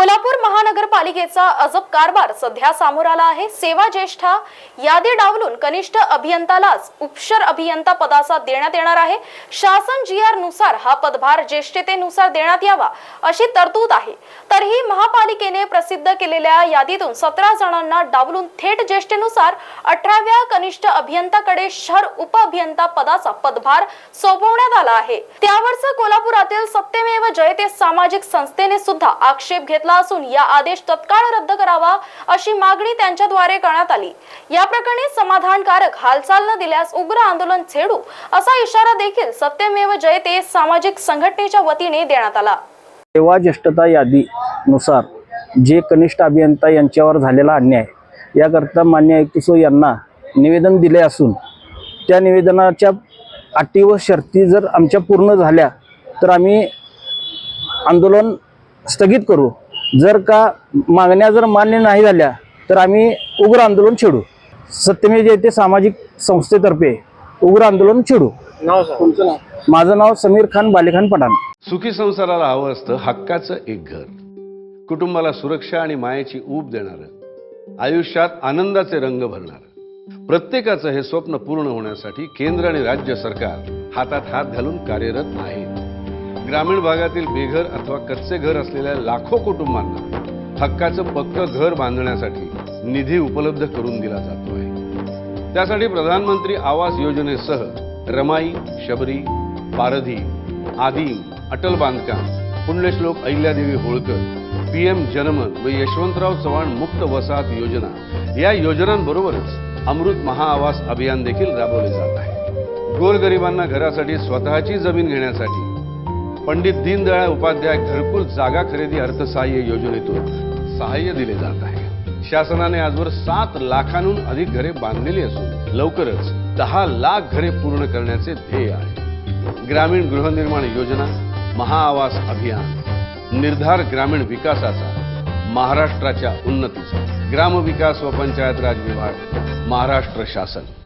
कोल्हापूर महानगरपालिकेचा अजब कारभार सध्या समोर आला आहे. सेवा ज्येष्ठा यादी डावलून कनिष्ठ अभियंतालाच उपशर अभियंता पदाचा देण्यात येणार आहे. शासन जी आरनुसार हा पदभार ज्येष्ठतेनुसार देण्यात यावा अशी तरतूद आहे. तरीही महापालिकेने प्रसिद्ध केलेल्या यादीतून सतरा जणांना डावलून थेट ज्येष्ठेनुसार अठराव्या कनिष्ठ अभियंताकडे शहर उप अभियंता पदाचा पदभार सोपवण्यात आला आहे. त्यावरच कोल्हापुरातील सत्यमेव जयते सामाजिक संस्थेने सुद्धा आक्षेप घेतला असून या आदेश तत्काळ रद्द करावा अशी मागणी त्यांच्याद्वारे करण्यात आली. या प्रकरणी समाधानकारक हालचाल न दिल्यास उग्र आंदोलन छेडू असा इशारा देखील सत्यमेव जयते सामाजिक संघटनेच्या वतीने देण्यात आला. सेवा ज्येष्ठता यादीनुसार जे कनिष्ठ अभियंता यांच्यावर झालेला अन्याय याकरता मान्य आयुक्त यांना निवेदन दिले असून त्या निवेदनाच्या अटी व शर्ती जर आमच्या पूर्ण झाल्या तर आम्ही आंदोलन स्थगित करू. जर का मागण्या जर मान्य नाही झाल्या तर आम्ही उग्र आंदोलन छेडू. सत्यमेव जयते सामाजिक संस्थेतर्फे उग्र आंदोलन छेडू. माझं नाव समीर खान बालेखान पठाण. सुखी संसाराला हवं असतं हक्काचं एक घर. कुटुंबाला सुरक्षा आणि मायेची ऊब देणारं आयुष्यात आनंदाचे रंग भरणारं. प्रत्येकाचं हे स्वप्न पूर्ण होण्यासाठी केंद्र आणि राज्य सरकार हातात हात घालून कार्यरत आहे. ग्रामीण भागातील बेघर अथवा कच्चे घर असलेल्या लाखो कुटुंबांना हक्काचं पक्क घर बांधण्यासाठी निधी उपलब्ध करून दिला जातो आहे त्यासाठी प्रधानमंत्री आवास योजनेसह रमाई शबरी पारधी आदिम अटल बांधकाम पुण्यश्लोक अहिल्यादेवी होळकर पी एम जनमन व यशवंतराव चव्हाण मुक्त वसाहत योजना या योजनांबरोबरच अमृत महाआवास अभियान देखील राबवले जात आहे. गोरगरिबांना घरासाठी स्वतःची जमीन घेण्यासाठी पंडित दीनदयाळ उपाध्याय घरकुल जागा खरेदी अर्थसहाय्य योजनेतून सहाय्य दिले जात आहे. शासनाने आजवर सात लाखांहून अधिक घरे बांधलेली असून लवकरच दहा लाख घरे पूर्ण करण्याचे ध्येय आहे. ग्रामीण गृहनिर्माण योजना महाआवास अभियान निर्धार ग्रामीण विकासाचा महाराष्ट्राच्या उन्नतीचा ग्रामविकास व पंचायत राज विभाग महाराष्ट्र शासन.